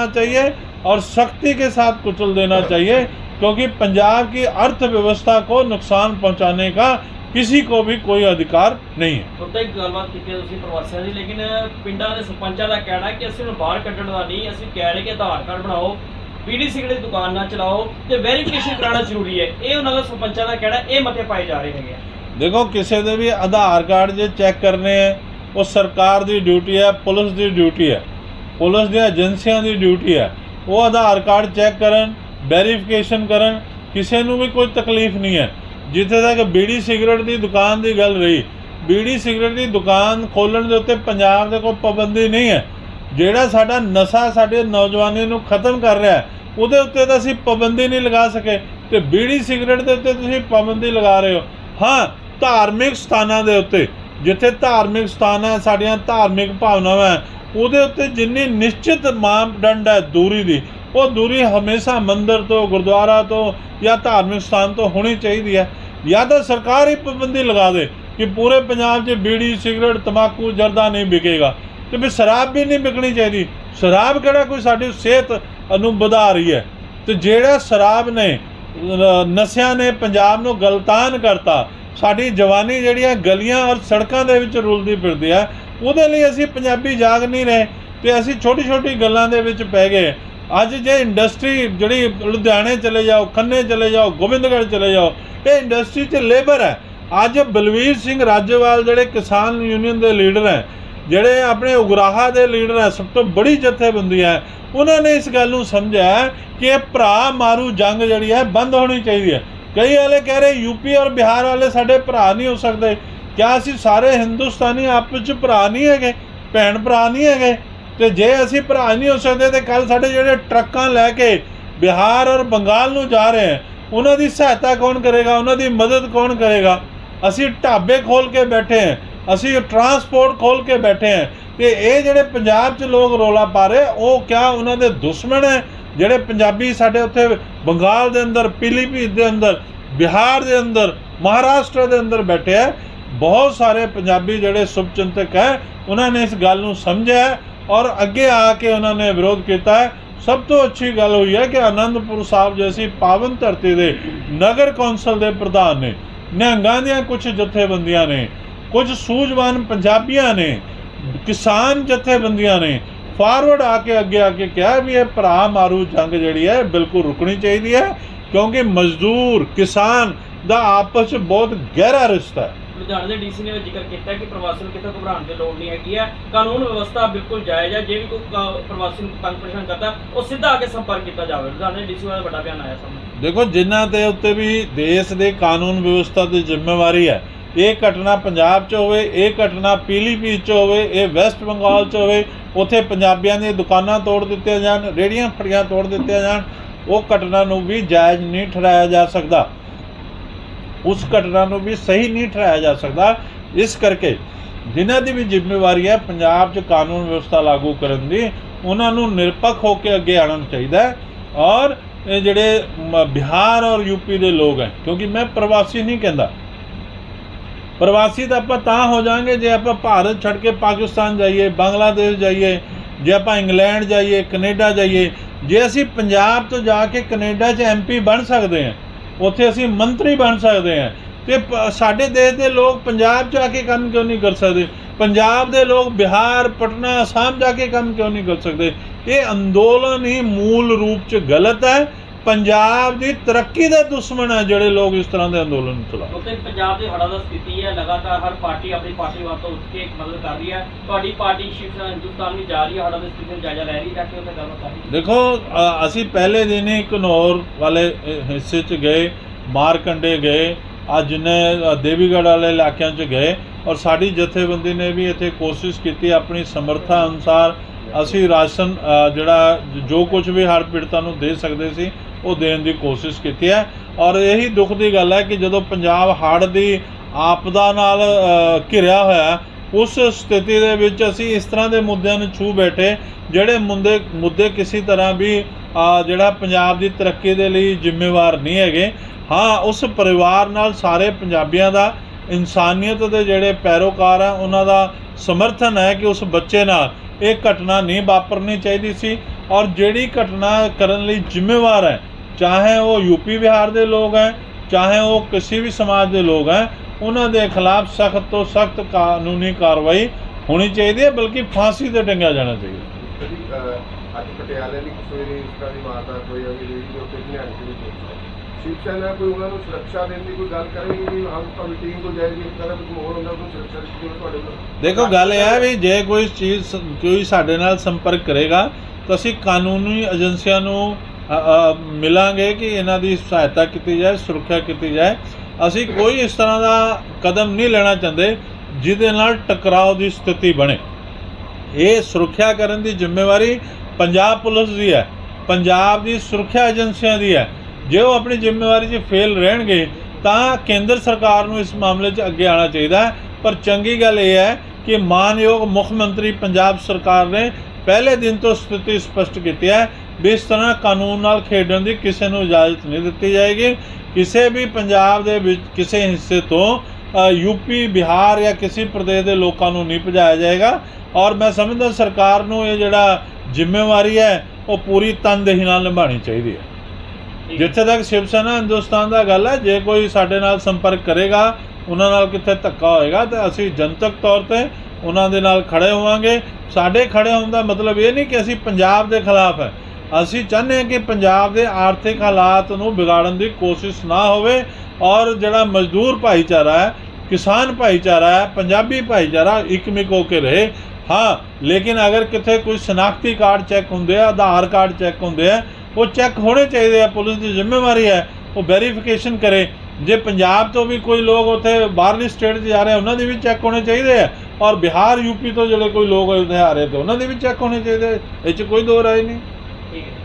डालना चाहिए और सख्ती के साथ कुचल देना चाहिए क्योंकि पंजाब की अर्थव्यवस्था को नुकसान पहुंचाने का किसी को भी कोई अधिकार नहीं है ਉੱਤੇ ਗੱਲਬਾਤ ਕੀਤੀ ਹੈ ਤੁਸੀਂ ਪ੍ਰਵਾਸੀਆਂ ਦੀ ਲੇਕਿਨ ਪਿੰਡਾਂ ਦੇ ਸਰਪੰਚਾਂ ਦਾ ਕਹਿਣਾ ਹੈ ਕਿ ਅਸੀਂ ਨੂੰ ਬਾਹਰ ਕੱਢਣ ਦਾ ਨਹੀਂ ਅਸੀਂ ਕਹਿ ਰਹੇ ਕਿ ਆਧਾਰ ਕਾਰਡ ਬਣਾਓ ਬੀੜੀ ਸਿਗਰਟ ਦੀ ਦੁਕਾਨ ਨਾ ਚਲਾਓ ਤੇ ਵੈਰੀਫਿਕੇਸ਼ਨ ਕਰਾਉਣਾ ਜ਼ਰੂਰੀ ਹੈ ਇਹ ਉਹਨਾਂ ਦਾ ਸਰਪੰਚਾਂ ਦਾ ਕਹਿਣਾ ਹੈ, ਇਹ ਮਤੇ ਪਾਏ ਜਾ ਰਹੇ ਹੈਗੇ ਆ ਦੇਖੋ ਕਿਸੇ ਦੇ ਵੀ ਆਧਾਰ ਕਾਰਡ ਜੇ ਚੈੱਕ ਕਰਨੇ ਹੈ ਉਹ ਸਰਕਾਰ ਦੀ ਡਿਊਟੀ ਹੈ ਪੁਲਿਸ ਦੀ ਡਿਊਟੀ ਹੈ ਪੁਲਿਸ ਦੀਆਂ ਏਜੰਸੀਆਂ ਦੀ ਡਿਊਟੀ ਹੈ। ਉਹ ਆਧਾਰ ਕਾਰਡ ਚੈੱਕ ਕਰਨ, ਵੈਰੀਫਿਕੇਸ਼ਨ ਕਰਨ, ਕਿਸੇ ਨੂੰ ਵੀ ਕੋਈ ਤਕਲੀਫ ਨਹੀਂ ਹੈ। ਜਿੱਥੇ ਤੱਕ ਬੀੜੀ ਸਿਗਰਟ ਦੀ ਦੁਕਾਨ ਦੀ ਗੱਲ ਰਹੀ, ਬੀੜੀ ਸਿਗਰਟ ਦੀ ਦੁਕਾਨ ਖੋਲਣ ਦੇ ਉੱਤੇ ਪੰਜਾਬ ਦੇ ਕੋਈ ਪਾਬੰਦੀ ਨਹੀਂ ਹੈ। ਜਿਹੜਾ ਸਾਡਾ ਨਸ਼ਾ ਸਾਡੇ ਨੌਜਵਾਨੀ ਨੂੰ ਖਤਮ ਕਰ ਰਿਹਾ ਹੈ, ਉਹਦੇ ਉੱਤੇ ਤਾਂ ਅਸੀਂ ਪਾਬੰਦੀ ਨਹੀਂ ਲਗਾ ਸਕੇ ਤੇ ਬੀੜੀ ਸਿਗਰਟ ਦੇ ਉੱਤੇ ਤੁਸੀਂ ਪਾਬੰਦੀ ਲਗਾ ਰਹੇ ਹੋ। ਹਾਂ, ਧਾਰਮਿਕ ਸਥਾਨਾਂ ਦੇ ਉੱਤੇ, ਜਿੱਥੇ ਧਾਰਮਿਕ ਸਥਾਨ ਹੈ ਸਾਡੀਆਂ ਧਾਰਮਿਕ ਭਾਵਨਾਵਾਂ ਉਹਦੇ ਉੱਤੇ ਜਿੰਨੀ ਨਿਸ਼ਚਿਤ ਮਾਪਦੰਡ ਹੈ ਦੂਰੀ ਦੀ, ਉਹ ਦੂਰੀ ਹਮੇਸ਼ਾ ਮੰਦਰ ਤੋਂ, ਗੁਰਦੁਆਰਾ ਤੋਂ ਜਾਂ ਧਾਰਮਿਕ ਸਥਾਨ ਤੋਂ ਹੋਣੀ ਚਾਹੀਦੀ ਹੈ। ਜਾਂ ਤਾਂ ਸਰਕਾਰ ਹੀ ਪਾਬੰਦੀ ਲਗਾ ਦੇ ਕਿ ਪੂਰੇ ਪੰਜਾਬ 'ਚ ਬੀੜੀ, ਸਿਗਰਟ ਤਮਾਕੂ ਜਰਦਾ ਨਹੀਂ ਵਿਕੇਗਾ। ਤੇ ਵੀ ਸ਼ਰਾਬ ਵੀ ਨਹੀਂ ਵਿਕਣੀ ਚਾਹੀਦੀ। ਸ਼ਰਾਬ ਕਿਹੜਾ? ਕੋਈ ਸਾਡੀ ਸਿਹਤ ਨੂੰ ਵਧਾ ਰਹੀ ਹੈ। ਤੇ ਜਿਹੜਾ ਸ਼ਰਾਬ ਨੇ ਨਸ਼ਿਆਂ ਨੇ ਪੰਜਾਬ ਨੂੰ ਗਲਤਾਨ ਕਰਤਾ, ਸਾਡੀ ਜਵਾਨੀ ਜਿਹੜੀਆਂ ਗਲੀਆਂ ਔਰ ਸੜਕਾਂ ਦੇ ਵਿੱਚ ਰੁਲਦੀ ਫਿਰਦੀ ਹੈ। ਉਹਦੇ ਲਈ ਅਸੀਂ ਪੰਜਾਬੀ ਜਾਗ ਨਹੀਂ ਰਹੇ ਤੇ ਅਸੀਂ ਛੋਟੀ ਛੋਟੀ ਗੱਲਾਂ ਦੇ ਵਿੱਚ ਪੈ ਗਏ। ਅੱਜ ਜੇ ਇੰਡਸਟਰੀ ਜਿਹੜੀ ਲੁਧਿਆਣੇ ਚਲੇ ਜਾਓ, ਖੰਨੇ ਚਲੇ ਜਾਓ, ਗੋਬਿੰਦਗੜ੍ਹ ਚਲੇ ਜਾਓ, ਇਹ ਇੰਡਸਟਰੀ 'ਚ ਲੇਬਰ ਹੈ। ਅੱਜ ਬਲਵੀਰ ਸਿੰਘ ਰਾਜੇਵਾਲ ਜਿਹੜੇ ਕਿਸਾਨ ਯੂਨੀਅਨ ਦੇ ਲੀਡਰ ਹੈ, ਜਿਹੜੇ ਆਪਣੇ ਉਗਰਾਹਾ ਦੇ ਲੀਡਰ ਹੈ, ਸਭ ਤੋਂ ਬੜੀ ਜਥੇਬੰਦੀ ਹੈ, ਉਹਨਾਂ ਨੇ ਇਸ ਗੱਲ ਨੂੰ ਸਮਝਿਆ ਕਿ ਇਹ ਭਰਾ ਮਾਰੂ ਜੰਗ ਜਿਹੜੀ ਹੈ, ਬੰਦ ਹੋਣੀ ਚਾਹੀਦੀ ਹੈ। ਕਈ ਵਾਲੇ ਕਹਿ ਰਹੇ ਯੂਪੀ ਔਰ ਬਿਹਾਰ ਵਾਲੇ ਸਾਡੇ ਭਰਾ ਨਹੀਂ ਹੋ ਸਕਦੇ। ਕਿਆ ਅਸੀਂ ਸਾਰੇ ਹਿੰਦੁਸਤਾਨੀ ਆਪਸ ਵਿੱਚ ਭਰਾ ਨਹੀਂ ਹੈਗੇ, ਭੈਣ ਭਰਾ ਨਹੀਂ ਹੈਗੇ? ਤੇ ਜੇ ਅਸੀਂ ਭਰਾ ਨਹੀਂ ਹੋ ਸਕਦੇ ਤੇ ਕੱਲ ਸਾਡੇ ਜਿਹੜੇ ਟਰੱਕਾਂ ਲੈ ਕੇ ਬਿਹਾਰ ਔਰ ਬੰਗਾਲ ਨੂੰ ਜਾ ਰਹੇ ਹੈ, ਉਹਨਾਂ ਦੀ ਸਹਾਇਤਾ ਕੌਣ ਕਰੇਗਾ? ਉਹਨਾਂ ਦੀ ਮਦਦ ਕੌਣ ਕਰੇਗਾ? ਅਸੀਂ ਢਾਬੇ ਖੋਲ ਕੇ ਬੈਠੇ ਹਾਂ, ਅਸੀਂ ਟਰਾਂਸਪੋਰਟ ਖੋਲ ਕੇ ਬੈਠੇ ਹਾਂ, ਤੇ ਇਹ ਜਿਹੜੇ ਪੰਜਾਬ 'ਚ ਲੋਕ ਰੋਲਾ ਪਾ ਰਹੇ, ਉਹ ਕਿਆ ਉਹਨਾਂ ਦੇ ਦੁਸ਼ਮਣ ਹੈ? ਜਿਹੜੇ ਪੰਜਾਬੀ ਸਾਡੇ ਉੱਥੇ ਬੰਗਾਲ ਦੇ ਅੰਦਰ, ਪੀਲੀਭੀਤ ਦੇ ਅੰਦਰ, ਬਿਹਾਰ ਦੇ ਅੰਦਰ, ਮਹਾਰਾਸ਼ਟਰ ਦੇ ਅੰਦਰ ਬੈਠੇ ਹੈ ਬਹੁਤ ਸਾਰੇ ਪੰਜਾਬੀ ਜਿਹੜੇ ਸੁਭਚਿੰਤਕ ਹੈ, ਉਹਨਾਂ ਨੇ ਇਸ ਗੱਲ ਨੂੰ ਸਮਝਿਆ ਔਰ ਅੱਗੇ ਆ ਕੇ ਉਹਨਾਂ ਨੇ ਵਿਰੋਧ ਕੀਤਾ ਹੈ। ਸਭ ਤੋਂ ਅੱਛੀ ਗੱਲ ਹੋਈ ਹੈ ਕਿ ਆਨੰਦਪੁਰ ਸਾਹਿਬ ਜੈਸੀ ਪਾਵਨ ਧਰਤੀ ਦੇ ਨਗਰ ਕੌਂਸਲ ਦੇ ਪ੍ਰਧਾਨ ਨੇ, ਨਿਹੰਗਾਂ ਦੀਆਂ ਕੁਝ ਜਥੇਬੰਦੀਆਂ ਨੇ, ਕੁਝ ਸੂਝਵਾਨ ਪੰਜਾਬੀਆਂ ਨੇ, ਕਿਸਾਨ ਜਥੇਬੰਦੀਆਂ ਨੇ, ਫਾਰਵਰਡ ਆ ਕੇ ਅੱਗੇ ਆ ਕੇ ਕਿਹਾ ਵੀ ਇਹ ਭਰਾ ਮਾਰੂ ਜੰਗ ਜਿਹੜੀ ਹੈ, ਬਿਲਕੁਲ ਰੁਕਣੀ ਚਾਹੀਦੀ ਹੈ ਕਿਉਂਕਿ ਮਜ਼ਦੂਰ ਕਿਸਾਨ ਦਾ ਆਪਸ ਵਿੱਚ ਬਹੁਤ ਗਹਿਰਾ ਰਿਸ਼ਤਾ ਹੈ। ਲੁਧਿਆਣੇ ਦੇ ਡੀਸੀ ਨੇ ਜ਼ਿਕਰ ਕੀਤਾ ਕਿ ਪ੍ਰਵਾਸੀ ਨੂੰ ਕਿਤੇ ਘਬਰਾਉਣ ਦੀ ਲੋੜ ਨਹੀਂ ਹੈਗੀ ਹੈ। ਕਾਨੂੰਨ ਵਿਵਸਥਾ ਬਿਲਕੁਲ ਜਾਇਜ਼ ਹੈ। ਜੇ ਵੀ ਕੋਈ ਕ- ਪ੍ਰਵਾਸੀ ਨੂੰ ਤੰਗ ਪਰੇਸ਼ਾਨ ਕਰਦਾ, ਉਹ ਸਿੱਧਾ ਆ ਕੇ ਸੰਪਰਕ ਕੀਤਾ ਜਾਵੇ। ਲੁਧਿਆਣੇ ਡੀਸੀ ਦਾ ਵੱਡਾ ਬਿਆਨ ਆਇਆ ਸਾਹਮਣੇ। ਦੇਖੋ, ਜਿਨ੍ਹਾਂ ਦੇ ਉੱਤੇ ਵੀ ਦੇਸ਼ ਦੇ ਕਾਨੂੰਨ ਵਿਵਸਥਾ ਦੀ ਜ਼ਿੰਮੇਵਾਰੀ ਹੈ, ਇਹ ਘਟਨਾ ਪੰਜਾਬ 'ਚ ਹੋਵੇ, ਇਹ ਘਟਨਾ ਪੀਲੀਭੀਤ 'ਚ ਹੋਵੇ, ਇਹ ਵੈਸਟ ਬੰਗਾਲ 'ਚ ਹੋਵੇ, ਉੱਥੇ ਪੰਜਾਬੀਆਂ ਦੀਆਂ ਦੁਕਾਨਾਂ ਤੋੜ ਦਿੱਤੀਆਂ ਜਾਣ ਰੇੜੀਆਂ ਫੜੀਆਂ ਤੋੜ ਦਿੱਤੀਆਂ ਜਾਣ, ਉਹ ਘਟਨਾ ਨੂੰ ਵੀ ਜਾਇਜ਼ ਨਹੀਂ ਠਹਿਰਾਇਆ ਜਾ ਸਕਦਾ। ਉਸ ਘਟਨਾ ਨੂੰ ਵੀ ਸਹੀ ਨਹੀਂ ਠਹਿਰਾਇਆ ਜਾ ਸਕਦਾ। ਇਸ ਕਰਕੇ ਜਿਨ੍ਹਾਂ ਦੀ ਵੀ ਜ਼ਿੰਮੇਵਾਰੀ ਹੈ, ਪੰਜਾਬ 'ਚ ਕਾਨੂੰਨ ਵਿਵਸਥਾ ਲਾਗੂ ਕਰਨ ਦੀ, ਉਹਨਾਂ ਨੂੰ ਨਿਰਪੱਖ ਹੋ ਕੇ ਅੱਗੇ ਆਉਣਾ ਚਾਹੀਦਾ ਹੈ। ਔਰ ਇਹ ਜਿਹੜੇ ਬਿਹਾਰ ਔਰ ਯੂਪੀ ਦੇ ਲੋਕ ਹੈ, ਕਿਉਂਕਿ ਮੈਂ ਪ੍ਰਵਾਸੀ ਨਹੀਂ ਕਹਿੰਦਾ। ਪ੍ਰਵਾਸੀ ਤਾਂ ਆਪਾਂ ਤਾਂ ਹੋ ਜਾਾਂਗੇ ਜੇ ਆਪਾਂ ਭਾਰਤ ਛੱਡ ਕੇ ਪਾਕਿਸਤਾਨ ਜਾਈਏ, ਬੰਗਲਾਦੇਸ਼ ਜਾਈਏ, ਜੇ ਆਪਾਂ ਇੰਗਲੈਂਡ ਜਾਈਏ, ਕੈਨੇਡਾ ਜਾਈਏ। ਜੇ ਅਸੀਂ ਪੰਜਾਬ ਤੋਂ ਜਾ ਕੇ ਕੈਨੇਡਾ 'ਚ ਐਮਪੀ ਬਣ ਸਕਦੇ ਹਾਂ ਉੱਥੇ ਅਸੀਂ ਮੰਤਰੀ ਬਣ ਸਕਦੇ ਹਾਂ। ਤੇ ਪ- ਸਾਡੇ ਦੇਸ਼ ਦੇ ਲੋਕ ਪੰਜਾਬ ਜਾ ਕੇ ਕੰਮ ਕਿਉਂ ਨਹੀਂ ਕਰ ਸਕਦੇ? ਪੰਜਾਬ ਦੇ ਲੋਕ ਬਿਹਾਰ, ਪਟਨਾ ਅਸਾਮ ਜਾ ਕੇ ਕੰਮ ਕਿਉਂ ਨਹੀਂ ਕਰ ਸਕਦੇ? ਇਹ ਅੰਦੋਲਨ ਹੀ ਮੂਲ ਰੂਪ 'ਚ ਗਲਤ ਹੈ। ਪੰਜਾਬ ਦੀ ਤਰੱਕੀ ਦੇ ਦੁਸ਼ਮਣ ਹੈ ਜਿਹੜੇ ਲੋਕ ਇਸ ਤਰ੍ਹਾਂ ਦੇ ਅੰਦੋਲਨ ਚਲਾ ਉੱਥੇ ਪੰਜਾਬ ਦੇ ਹੜ੍ਹਾਂ ਦਾ ਸਥਿਤੀ ਹੈ ਲਗਾਤਾਰ ਹਰ ਪਾਰਟੀ ਆਪਣੀ ਪਾਰਟੀ ਵੱਲੋਂ ਉੱਠ ਕੇ ਮਦਦ ਕਰ ਰਹੀ ਹੈ। ਤੁਹਾਡੀ ਪਾਰਟੀ ਸ਼ਿਵ ਸੈਨਾ ਹਿੰਦੁਸਤਾਨ ਵੀ ਜਾ ਰਹੀ ਹੈ ਹੜ੍ਹਾਂ ਦੀ ਸਥਿਤੀ ਦਾ ਜਾਇਜ਼ਾ ਲੈ ਰਹੀ ਹੈ ਕੇ ਉੱਥੇ ਗੱਲਬਾਤ ਕਰ ਦੇਖੋ ਅਸੀਂ ਪਹਿਲੇ ਦਿਨ ਹੀ ਘਨੌਰ ਵਾਲੇ ਹਿੱਸੇ 'ਚ ਗਏ ਮਾਰਕੰਡੇ ਗਏ ਅੱਜ ਨੇ ਦੇਵੀਗੜ੍ਹ ਵਾਲੇ ਇਲਾਕਿਆਂ 'ਚ ਗਏ ਔਰ ਸਾਡੀ ਜਥੇਬੰਦੀ ਨੇ ਵੀ ਇੱਥੇ ਕੋਸ਼ਿਸ਼ ਕੀਤੀ ਆਪਣੀ ਸਮਰੱਥਾ ਅਨੁਸਾਰ ਅਸੀਂ ਰਾਸ਼ਨ ਜਿਹੜਾ ਜੋ ਕੁਝ ਵੀ ਹੜ੍ਹ ਪੀੜਤਾਂ ਨੂੰ ਦੇ ਸਕਦੇ ਸੀ ਉਹ ਦੇਣ ਦੀ ਕੋਸ਼ਿਸ਼ ਕੀਤੀ ਹੈ। ਔਰ ਇਹੀ ਦੁੱਖ ਦੀ ਗੱਲ ਹੈ ਕਿ ਜਦੋਂ ਪੰਜਾਬ ਹੜ੍ਹ ਦੀ ਆਪਦਾ ਨਾਲ ਘਿਰਿਆ ਹੋਇਆ ਉਸ ਸਥਿਤੀ ਦੇ ਵਿੱਚ ਅਸੀਂ ਇਸ ਤਰ੍ਹਾਂ ਦੇ ਮੁੱਦਿਆਂ ਨੂੰ ਛੂ ਬੈਠੇ, ਜਿਹੜੇ ਮੁੱਦੇ ਮੁੱਦੇ ਕਿਸੇ ਤਰ੍ਹਾਂ ਵੀ ਜਿਹੜਾ ਪੰਜਾਬ ਦੀ ਤਰੱਕੀ ਦੇ ਲਈ ਜ਼ਿੰਮੇਵਾਰ ਨਹੀਂ ਹੈਗੇ। ਹਾਂ, ਉਸ ਪਰਿਵਾਰ ਨਾਲ ਸਾਰੇ ਪੰਜਾਬੀਆਂ ਦਾ ਇਨਸਾਨੀਅਤ ਦੇ ਜਿਹੜੇ ਪੈਰੋਕਾਰ ਆ, ਉਹਨਾਂ ਦਾ ਸਮਰਥਨ ਹੈ ਕਿ ਉਸ ਬੱਚੇ ਨਾਲ ਇਹ ਘਟਨਾ ਨਹੀਂ ਵਾਪਰਨੀ ਚਾਹੀਦੀ ਸੀ। ਔਰ ਜਿਹੜੀ ਘਟਨਾ ਕਰਨ ਲਈ ਜ਼ਿੰਮੇਵਾਰ ਹੈ ਚਾਹੇ ਉਹ ਯੂਪੀ ਬਿਹਾਰ ਦੇ ਲੋਕ ਹੈ ਚਾਹੇ ਉਹ ਕਿਸੇ ਵੀ ਸਮਾਜ ਦੇ ਲੋਕ ਹੈ ਉਹਨਾਂ ਦੇ ਖਿਲਾਫ ਸਖਤ ਤੋਂ ਸਖਤ ਕਾਨੂੰਨੀ ਕਾਰਵਾਈ ਹੋਣੀ ਚਾਹੀਦੀ ਹੈ ਬਲਕਿ ਫਾਂਸੀ ਤੇ ਟੰਗਿਆ ਜਾਣਾ ਚਾਹੀਦਾ। ਅੱਜ ਪਟਿਆਲੇ ਦੀ ਸਵੇਰੇ ਇਸ ਤਰ੍ਹਾਂ ਦੀ ਵਾਰਦਾਤ ਹੋਈ ਹੈ ਜਿਹੜੀ ਜੋ ਕਿ ਹਰਿਆਣੇ ਦੇ ਵਿੱਚ। ਸ਼ਿਵ ਸੈਨਾ ਕੋਈ ਉਹਨਾਂ ਨੂੰ ਸੁਰੱਖਿਆ ਦੇਣ ਦੀ ਕੋਈ ਗੱਲ ਕਰੇਗੀ ਵੀ ਹਮ ਤੁਹਾਡੀ ਟੀਮ ਤੋਂ ਜਾਏਗੀ ਇਸ ਤਰ੍ਹਾਂ ਕੁਝ ਮਾਹੌਲ ਹੁੰਦਾ ਕੋਈ ਸੁਰੱਖਿਆ ਦੀ ਤੁਹਾਡੇ ਕੋਲ? ਦੇਖੋ ਗੱਲ ਇਹ ਹੈ ਵੀ ਜੇ ਕੋਈ ਚੀਜ਼ ਕੋਈ ਸਾਡੇ ਨਾਲ ਸੰਪਰਕ ਕਰੇਗਾ ਤਾਂ ਅਸੀਂ ਕਾਨੂੰਨੀ ਏਜੰਸੀਆਂ ਨੂੰ ਮਿਲਾਂਗੇ ਕਿ ਇਹਨਾਂ ਦੀ ਸਹਾਇਤਾ ਕੀਤੀ ਜਾਏ, ਸੁਰੱਖਿਆ ਕੀਤੀ ਜਾਏ। ਅਸੀਂ ਕੋਈ ਇਸ ਤਰ੍ਹਾਂ ਦਾ ਕਦਮ ਨਹੀਂ ਲੈਣਾ ਚਾਹੁੰਦੇ ਜਿਹਦੇ ਨਾਲ ਟਕਰਾਅ ਦੀ ਸਥਿਤੀ ਬਣੇ। ਇਹ ਸੁਰੱਖਿਆ ਕਰਨ ਦੀ ਜ਼ਿੰਮੇਵਾਰੀ ਪੰਜਾਬ ਪੁਲਿਸ ਦੀ ਹੈ। ਪੰਜਾਬ ਦੀ ਸੁਰੱਖਿਆ ਏਜੰਸੀਆਂ ਦੀ ਹੈ। ਜੇ ਉਹ ਆਪਣੀ ਜ਼ਿੰਮੇਵਾਰੀ 'ਚ ਫੇਲ ਰਹਿਣਗੇ, ਤਾਂ ਕੇਂਦਰ ਸਰਕਾਰ ਨੂੰ ਇਸ ਮਾਮਲੇ 'ਚ ਅੱਗੇ ਆਉਣਾ ਚਾਹੀਦਾ ਹੈ। ਪਰ ਚੰਗੀ ਗੱਲ ਇਹ ਹੈ ਕਿ ਮਾਨਯੋਗ ਮੁੱਖ ਮੰਤਰੀ ਪੰਜਾਬ ਸਰਕਾਰ ਨੇ ਪਹਿਲੇ ਦਿਨ ਤੋਂ ਸਥਿਤੀ ਸਪਸ਼ਟ ਕੀਤੀ ਹੈ ਵੀ ਇਸ ਤਰ੍ਹਾਂ ਕਾਨੂੰਨ ਨਾਲ ਖੇਡਣ ਦੀ ਕਿਸੇ ਨੂੰ ਇਜਾਜ਼ਤ ਨਹੀਂ ਦਿੱਤੀ ਜਾਏਗੀ। ਕਿਸੇ ਵੀ ਪੰਜਾਬ ਦੇ ਵਿੱਚ ਕਿਸੇ ਹਿੱਸੇ ਤੋਂ ਯੂਪੀ ਬਿਹਾਰ ਜਾਂ ਕਿਸੇ ਪ੍ਰਦੇਸ਼ ਦੇ ਲੋਕਾਂ ਨੂੰ ਨਹੀਂ ਭਜਾਇਆ ਜਾਏਗਾ। ਔਰ ਮੈਂ ਸਮਝਦਾ ਸਰਕਾਰ ਨੂੰ ਇਹ ਜਿਹੜਾ ਜ਼ਿੰਮੇਵਾਰੀ ਹੈ ਉਹ ਪੂਰੀ ਤਨਦੇਹੀ ਨਾਲ ਨਿਭਾਉਣੀ ਚਾਹੀਦੀ ਹੈ। ਜਿੱਥੇ ਤੱਕ ਸ਼ਿਵ ਸੈਨਾ ਹਿੰਦੁਸਤਾਨ ਦਾ ਗੱਲ ਹੈ ਜੇ ਕੋਈ ਸਾਡੇ ਨਾਲ ਸੰਪਰਕ ਕਰੇਗਾ ਉਹਨਾਂ ਨਾਲ ਕਿੱਥੇ ਧੱਕਾ ਹੋਏਗਾ ਤਾਂ ਅਸੀਂ ਜਨਤਕ ਤੌਰ ਤੇ ਉਹਨਾਂ ਦੇ ਨਾਲ ਖੜੇ ਹੋਵਾਂਗੇ। ਸਾਡੇ ਖੜੇ ਹੋਣ ਦਾ ਮਤਲਬ ਇਹ ਨਹੀਂ ਕਿ ਅਸੀਂ ਪੰਜਾਬ ਦੇ ਖਿਲਾਫ ਹੈ। ਅਸੀਂ ਚਾਹੁੰਦੇ ਹਾਂ ਕਿ ਪੰਜਾਬ ਦੇ ਆਰਥਿਕ ਹਾਲਾਤ ਨੂੰ ਵਿਗਾੜਨ ਦੀ ਕੋਸ਼ਿਸ਼ ਨਾ ਹੋਵੇ ਔਰ ਜਿਹੜਾ ਮਜ਼ਦੂਰ ਭਾਈਚਾਰਾ ਹੈ ਕਿਸਾਨ ਭਾਈਚਾਰਾ ਹੈ ਪੰਜਾਬੀ ਭਾਈਚਾਰਾ ਇਕਮਿਕ ਹੋ ਕੇ ਰਹੇ। ਹਾਂ ਲੇਕਿਨ ਅਗਰ ਕਿਤੇ ਕੋਈ ਸ਼ਨਾਖਤੀ ਕਾਰਡ ਚੈੱਕ ਹੁੰਦੇ ਆ ਆਧਾਰ ਕਾਰਡ ਚੈੱਕ ਹੁੰਦੇ ਆ ਉਹ ਚੈੱਕ ਹੋਣੇ ਚਾਹੀਦੇ ਆ ਪੁਲਿਸ ਦੀ ਜ਼ਿੰਮੇਵਾਰੀ ਹੈ ਉਹ ਵੈਰੀਫਿਕੇਸ਼ਨ ਕਰੇ। ਜੇ ਪੰਜਾਬ ਤੋਂ ਵੀ ਕੋਈ ਲੋਕ ਉੱਥੇ ਬਾਹਰਲੀ ਸਟੇਟ 'ਚ ਜਾ ਰਹੇ ਆ, ਉਹਨਾਂ ਦੇ ਵੀ ਚੈੱਕ ਹੋਣੇ ਚਾਹੀਦੇ ਆ। ਔਰ ਬਿਹਾਰ ਯੂਪੀ ਤੋਂ ਜਿਹੜੇ ਕੋਈ ਲੋਕ ਉੱਥੇ ਆ ਰਹੇ ਤੇ ਉਹਨਾਂ ਦੇ ਵੀ ਚੈੱਕ ਹੋਣੇ ਚਾਹੀਦੇ ਇਹ 'ਚ ਕੋਈ ਦੋ ਰਾਏ ਨਹੀਂ। ਠੀਕ ਹੈ